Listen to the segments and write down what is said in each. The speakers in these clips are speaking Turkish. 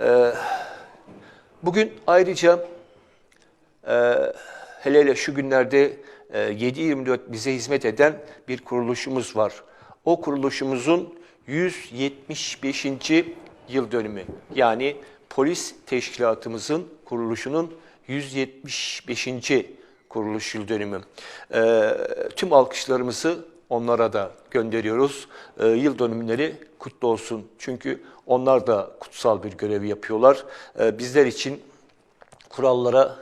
Ee, bugün ayrıca e, hele hele şu günlerde e, 7-24 bize hizmet eden bir kuruluşumuz var. O kuruluşumuzun 175. yıl dönümü. Yani polis teşkilatımızın kuruluşunun 175. kuruluş yıl dönümü. Ee, tüm alkışlarımızı onlara da gönderiyoruz. Ee, yıl dönümleri kutlu olsun. Çünkü onlar da kutsal bir görevi yapıyorlar. Ee, bizler için kurallara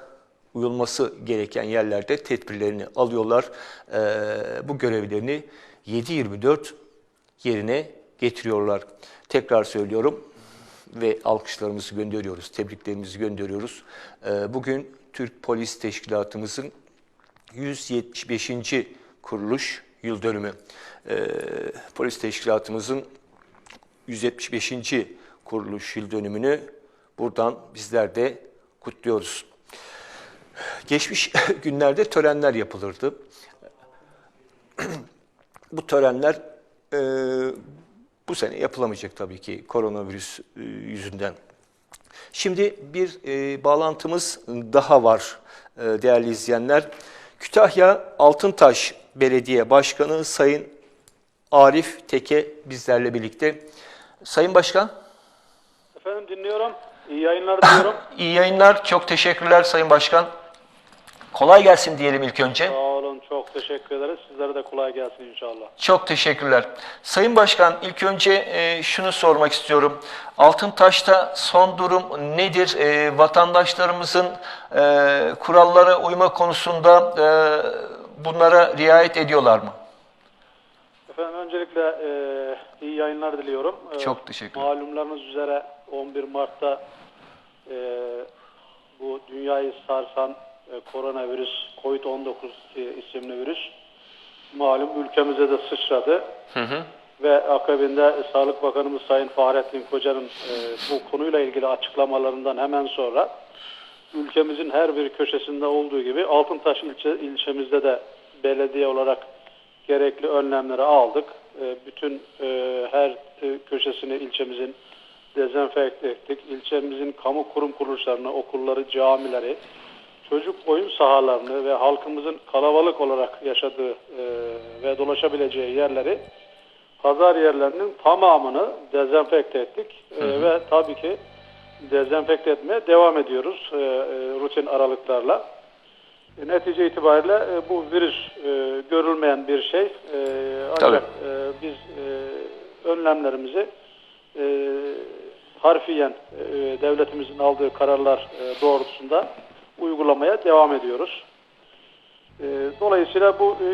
uyulması gereken yerlerde tedbirlerini alıyorlar. Ee, bu görevlerini 7-24 yerine getiriyorlar. Tekrar söylüyorum ve alkışlarımızı gönderiyoruz, tebriklerimizi gönderiyoruz. Ee, bugün Türk Polis Teşkilatımızın 175. kuruluş yıl dönümü. Ee, polis Teşkilatımızın 175. kuruluş yıl dönümünü buradan bizler de kutluyoruz. Geçmiş günlerde törenler yapılırdı. Bu törenler e, bu sene yapılamayacak tabii ki koronavirüs e, yüzünden. Şimdi bir e, bağlantımız daha var e, değerli izleyenler. Kütahya Altıntaş Belediye Başkanı Sayın Arif Teke bizlerle birlikte. Sayın Başkan, Efendim dinliyorum. İyi yayınlar diliyorum. iyi yayınlar. Çok teşekkürler Sayın Başkan. Kolay gelsin diyelim ilk önce. Sağ olun. Çok teşekkür ederiz. Sizlere de kolay gelsin inşallah. Çok teşekkürler. Sayın Başkan ilk önce e, şunu sormak istiyorum. Altıntaş'ta son durum nedir? E, vatandaşlarımızın e, kurallara uyma konusunda e, bunlara riayet ediyorlar mı? Efendim öncelikle e, iyi yayınlar diliyorum. E, Çok teşekkürler. Malumlarınız üzere 11 Mart'ta e, bu dünyayı sarsan e, koronavirüs, COVID-19 e, isimli virüs malum ülkemize de sıçradı. Hı hı. Ve akabinde Sağlık Bakanımız Sayın Fahrettin Koca'nın e, bu konuyla ilgili açıklamalarından hemen sonra ülkemizin her bir köşesinde olduğu gibi Altıntaş ilçe, ilçemizde de belediye olarak gerekli önlemleri aldık. E, bütün e, her e, köşesini ilçemizin dezenfekte ettik. İlçemizin kamu kurum kuruluşlarını, okulları, camileri, çocuk oyun sahalarını ve halkımızın kalabalık olarak yaşadığı e, ve dolaşabileceği yerleri pazar yerlerinin tamamını dezenfekte ettik E, ve tabii ki dezenfekte etmeye devam ediyoruz e, e, rutin aralıklarla. E, netice itibariyle e, bu virüs e, görülmeyen bir şey E, ancak e, biz e, önlemlerimizi e, harfiyen e, devletimizin aldığı kararlar e, doğrultusunda uygulamaya devam ediyoruz. E, Dolayısıyla bu e,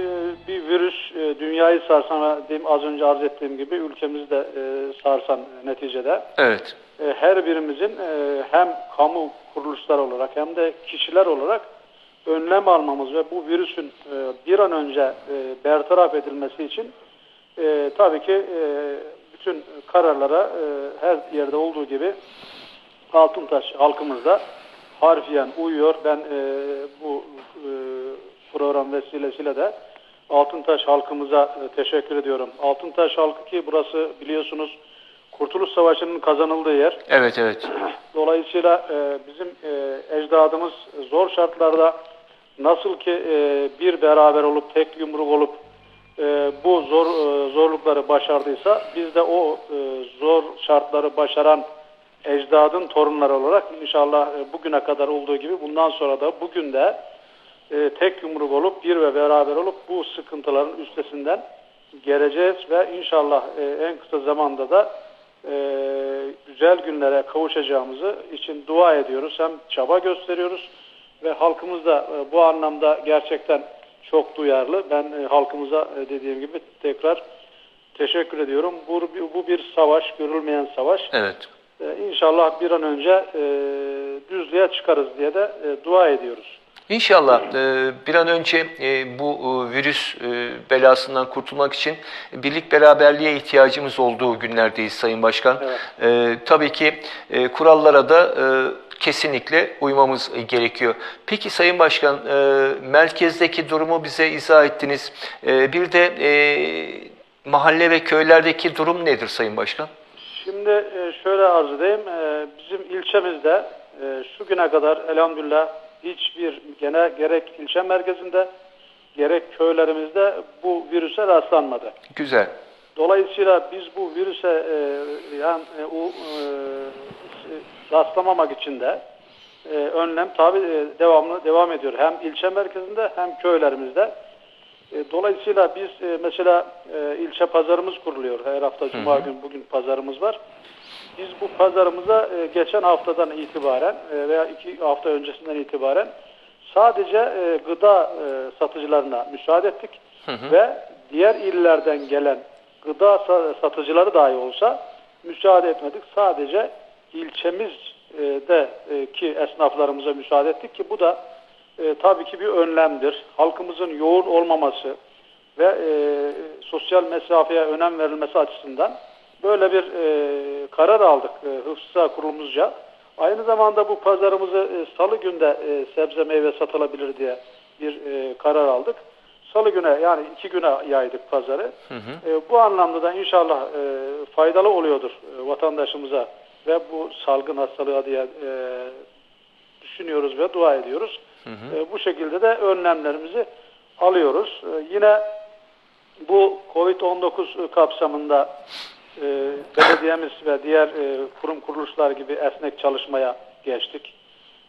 bir virüs e, dünyayı sarsan diyeyim, az önce arz ettiğim gibi ülkemizi de e, sarsan neticede Evet. e, her birimizin e, hem kamu kuruluşları olarak hem de kişiler olarak önlem almamız ve bu virüsün e, bir an önce e, bertaraf edilmesi için e, tabii ki e, bütün kararlara e, her yerde olduğu gibi Altıntaş halkımızda harfiyen uyuyor. Ben e, bu e, program vesilesiyle de Altıntaş halkımıza e, teşekkür ediyorum. Altıntaş halkı ki burası biliyorsunuz Kurtuluş Savaşı'nın kazanıldığı yer. Evet, evet. Dolayısıyla e, bizim e, ecdadımız zor şartlarda nasıl ki bir beraber olup tek yumruk olup bu zor zorlukları başardıysa biz de o zor şartları başaran ecdadın torunları olarak inşallah bugüne kadar olduğu gibi bundan sonra da bugün de e, tek yumruk olup bir ve beraber olup bu sıkıntıların üstesinden geleceğiz ve inşallah e, en kısa zamanda da e, güzel günlere kavuşacağımızı için dua ediyoruz. Hem çaba gösteriyoruz ve halkımız da e, bu anlamda gerçekten çok duyarlı. Ben e, halkımıza e, dediğim gibi tekrar teşekkür ediyorum. Bu, bu bir savaş, görülmeyen savaş. Evet. E, İnşallah bir an önce e, düzlüğe çıkarız diye de e, dua ediyoruz. İnşallah e, bir an önce e, bu e, virüs belasından kurtulmak için birlik beraberliğe ihtiyacımız olduğu günlerdeyiz Sayın Başkan. Evet. Tabii ki kurallara da kesinlikle uymamız gerekiyor. Peki Sayın Başkan, merkezdeki durumu bize izah ettiniz. Bir de mahalle ve köylerdeki durum nedir Sayın Başkan? Şimdi şöyle arz edeyim. Bizim ilçemizde şu güne kadar elhamdülillah hiçbir gene gerek ilçe merkezinde gerek köylerimizde bu virüse rastlanmadı. Güzel. Dolayısıyla biz bu virüse e, yani e, o, e, rastlamamak için de e, önlem tabi e, devamlı devam ediyor. Hem ilçe merkezinde hem köylerimizde. E, dolayısıyla biz e, mesela e, ilçe pazarımız kuruluyor. Her hafta cuma gün bugün pazarımız var. Biz bu pazarımıza e, geçen haftadan itibaren e, veya iki hafta öncesinden itibaren sadece e, gıda e, satıcılarına müsaade ettik ve diğer illerden gelen gıda sa- satıcıları dahi olsa müsaade etmedik. Sadece ilçemizde e, ki esnaflarımıza müsaade ettik ki bu da e, tabii ki bir önlemdir. Halkımızın yoğun olmaması ve e, sosyal mesafeye önem verilmesi açısından böyle bir e, karar aldık e, Hıfzı kurulumuzca. Aynı zamanda bu pazarımızı e, salı günde e, sebze meyve satılabilir diye bir e, karar aldık. Salı güne yani iki güne yaydık pazarı. E, bu anlamda da inşallah e, faydalı oluyordur e, vatandaşımıza ve bu salgın hastalığa diye e, düşünüyoruz ve dua ediyoruz. E, bu şekilde de önlemlerimizi alıyoruz. E, yine bu Covid-19 kapsamında e, belediyemiz ve diğer e, kurum kuruluşlar gibi esnek çalışmaya geçtik.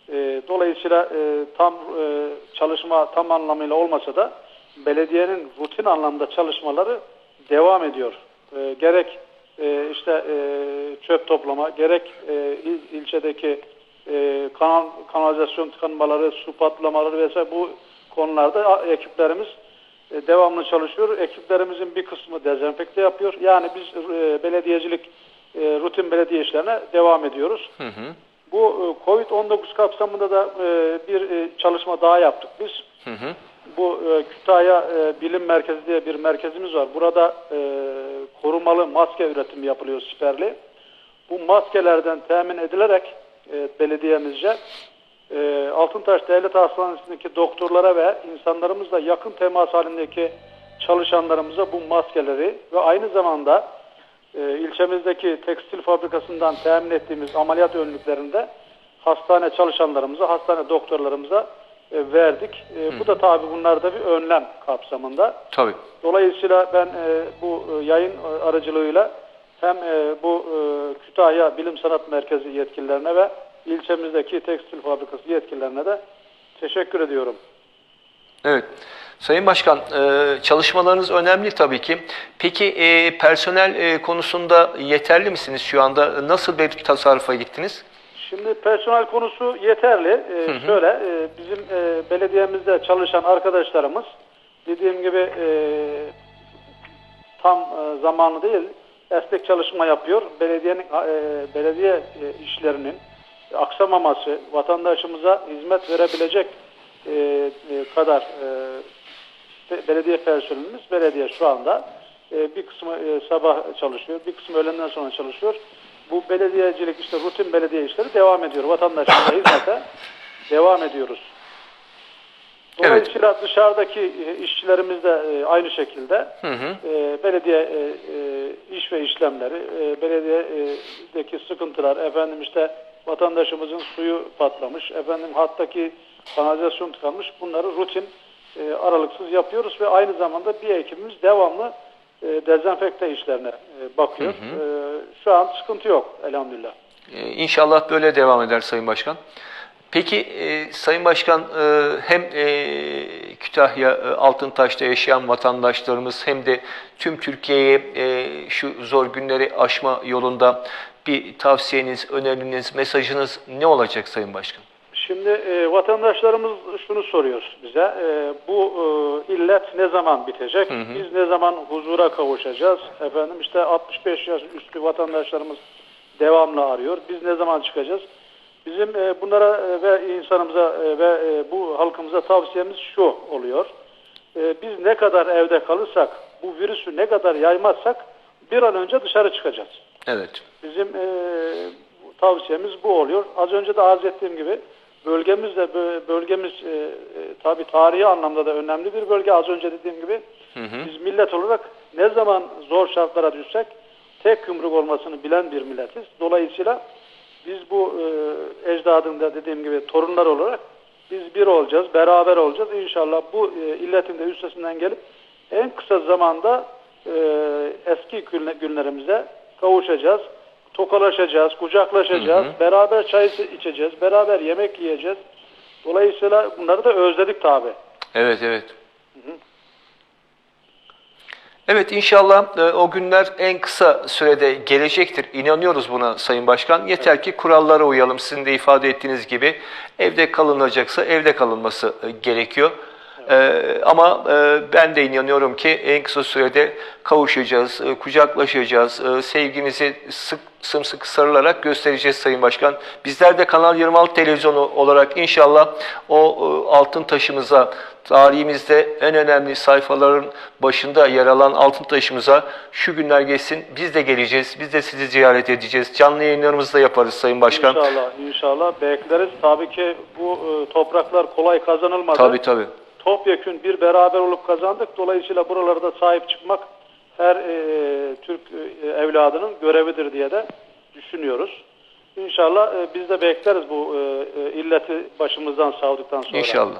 E, dolayısıyla e, tam e, çalışma tam anlamıyla olmasa da belediyenin rutin anlamda çalışmaları devam ediyor. E, gerek e, işte e, çöp toplama, gerek e, il, ilçedeki e, kanal kanalizasyon tıkanmaları, su patlamaları vesaire bu konularda ekiplerimiz e, devamlı çalışıyor. Ekiplerimizin bir kısmı dezenfekte yapıyor. Yani biz e, belediyecilik e, rutin belediye işlerine devam ediyoruz. Hı hı. Bu e, Covid-19 kapsamında da e, bir e, çalışma daha yaptık biz. Hı hı. Bu e, Kütahya e, Bilim Merkezi diye bir merkezimiz var. Burada e, korumalı maske üretimi yapılıyor siperli. Bu maskelerden temin edilerek e, belediyemizce e, Altıntaş Devlet Hastanesi'ndeki doktorlara ve insanlarımızla yakın temas halindeki çalışanlarımıza bu maskeleri ve aynı zamanda e, ilçemizdeki tekstil fabrikasından temin ettiğimiz ameliyat önlüklerinde hastane çalışanlarımıza, hastane doktorlarımıza e, verdik. E, Bu da tabii bunlarda bir önlem kapsamında. Tabii. Dolayısıyla ben e, bu e, yayın aracılığıyla hem e, bu e, Kütahya Bilim Sanat Merkezi yetkililerine ve ilçemizdeki tekstil fabrikası yetkililerine de teşekkür ediyorum. Evet. Sayın Başkan, e, çalışmalarınız önemli tabii ki. Peki e, personel e, konusunda yeterli misiniz şu anda? Nasıl bir tasarrufa gittiniz? Şimdi personel konusu yeterli. Ee, Şöyle e, bizim e, belediyemizde çalışan arkadaşlarımız dediğim gibi e, tam e, zamanlı değil esnek çalışma yapıyor. Belediyenin e, belediye e, işlerinin aksamaması, vatandaşımıza hizmet verebilecek e, e, kadar e, be- belediye personelimiz belediye şu anda e, bir kısmı e, sabah çalışıyor, bir kısmı öğlenden sonra çalışıyor. Bu belediyecilik işte rutin belediye işleri devam ediyor. Vatandaşımıza hizmete devam ediyoruz. Dolayısıyla dışarıdaki e, işçilerimiz de e, aynı şekilde Hı hı. e, belediye iş ve işlemleri, belediyedeki sıkıntılar, efendim işte vatandaşımızın suyu patlamış, efendim hattaki kanalizasyon tıkanmış bunları rutin aralıksız yapıyoruz ve aynı zamanda bir ekibimiz devamlı dezenfekte işlerine bakıyor. E, şu an sıkıntı yok elhamdülillah. İnşallah böyle devam eder Sayın Başkan. Peki e, Sayın Başkan e, hem e, Kütahya e, Altıntaş'ta yaşayan vatandaşlarımız hem de tüm Türkiye'ye e, şu zor günleri aşma yolunda bir tavsiyeniz, öneriniz, mesajınız ne olacak Sayın Başkan? Şimdi e, vatandaşlarımız şunu soruyor bize. E, bu e, illet ne zaman bitecek? Biz ne zaman huzura kavuşacağız? Efendim işte 65 yaş üstü vatandaşlarımız devamlı arıyor. Biz ne zaman çıkacağız? Bizim e, bunlara e, ve insanımıza e, ve e, bu halkımıza tavsiyemiz şu oluyor. E, biz ne kadar evde kalırsak, bu virüsü ne kadar yaymazsak bir an önce dışarı çıkacağız. Evet. Bizim e, tavsiyemiz bu oluyor. Az önce de arz ettiğim gibi bölgemiz de bö- bölgemiz e, e, tabii tarihi anlamda da önemli bir bölge. Az önce dediğim gibi biz millet olarak ne zaman zor şartlara düşsek tek yumruk olmasını bilen bir milletiz. Dolayısıyla biz bu e, ecdadın da dediğim gibi torunlar olarak biz bir olacağız, beraber olacağız. İnşallah bu e, illetin de üstesinden gelip en kısa zamanda e, eski günle- günlerimize kavuşacağız. Tokalaşacağız, kucaklaşacağız, beraber çay içeceğiz, beraber yemek yiyeceğiz. Dolayısıyla bunları da özledik tabi. Evet, evet. Evet inşallah e, o günler en kısa sürede gelecektir. İnanıyoruz buna Sayın Başkan. Yeter ki kurallara uyalım. Sizin de ifade ettiğiniz gibi evde kalınacaksa evde kalınması e, gerekiyor. E, ama e, ben de inanıyorum ki en kısa sürede kavuşacağız, e, kucaklaşacağız, e, sevgimizi sık sımsıkı sarılarak göstereceğiz Sayın Başkan. Bizler de Kanal 26 televizyonu olarak inşallah o e, altın taşımıza, tarihimizde en önemli sayfaların başında yer alan altın taşımıza şu günler geçsin. Biz de geleceğiz, biz de sizi ziyaret edeceğiz. Canlı yayınlarımızı da yaparız Sayın Başkan. İnşallah, inşallah bekleriz. Tabii ki bu e, topraklar kolay kazanılmadı. Tabii tabii. Topyekün bir beraber olup kazandık. Dolayısıyla buralarda sahip çıkmak her e, Türk e, evladının görevidir diye de düşünüyoruz. İnşallah e, biz de bekleriz bu e, e, illeti başımızdan savduktan sonra. İnşallah.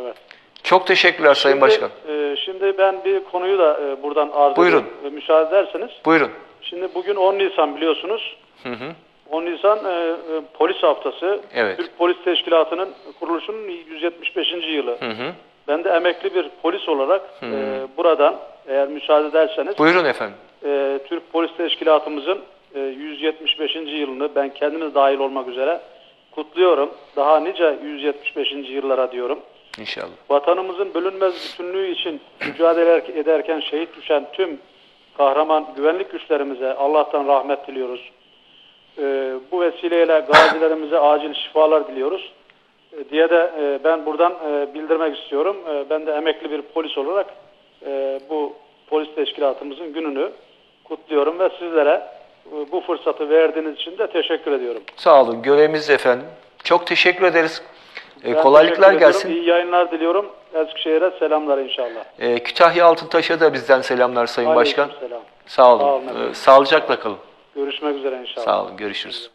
Evet. Çok teşekkürler Sayın Şimdi, Başkan. e, şimdi ben bir konuyu da e, buradan arz Buyurun. edeyim. E, müsaade ederseniz. Buyurun. Şimdi bugün 10 Nisan biliyorsunuz. Hı hı. 10 Nisan e, e, polis haftası. Evet. Türk Polis Teşkilatı'nın kuruluşunun 175. yılı. Hı hı. Ben de emekli bir polis olarak e, buradan eğer müsaade ederseniz Buyurun efendim. e, Türk Polis Teşkilatımızın e, 175. yılını ben kendimiz dahil olmak üzere kutluyorum. Daha nice 175. yıllara diyorum. İnşallah. Vatanımızın bölünmez bütünlüğü için mücadele ederken şehit düşen tüm kahraman güvenlik güçlerimize Allah'tan rahmet diliyoruz. Ee, bu vesileyle gazilerimize acil şifalar diliyoruz. Ee, diye de e, ben buradan e, bildirmek istiyorum. E, ben de emekli bir polis olarak e, bu polis teşkilatımızın gününü kutluyorum ve sizlere e, bu fırsatı verdiğiniz için de teşekkür ediyorum. Sağ olun. Görevimiz efendim. Çok teşekkür ederiz. E, Ben kolaylıklar gelsin. İyi yayınlar diliyorum. Eskişehir'e selamlar inşallah. E, Kütahya Altıntaş'a da bizden selamlar Sayın Başkan. Aleykümselam. Sağ olun. Sağ olun efendim. E, sağlıcakla kalın. Görüşmek üzere inşallah. Sağ olun. Görüşürüz.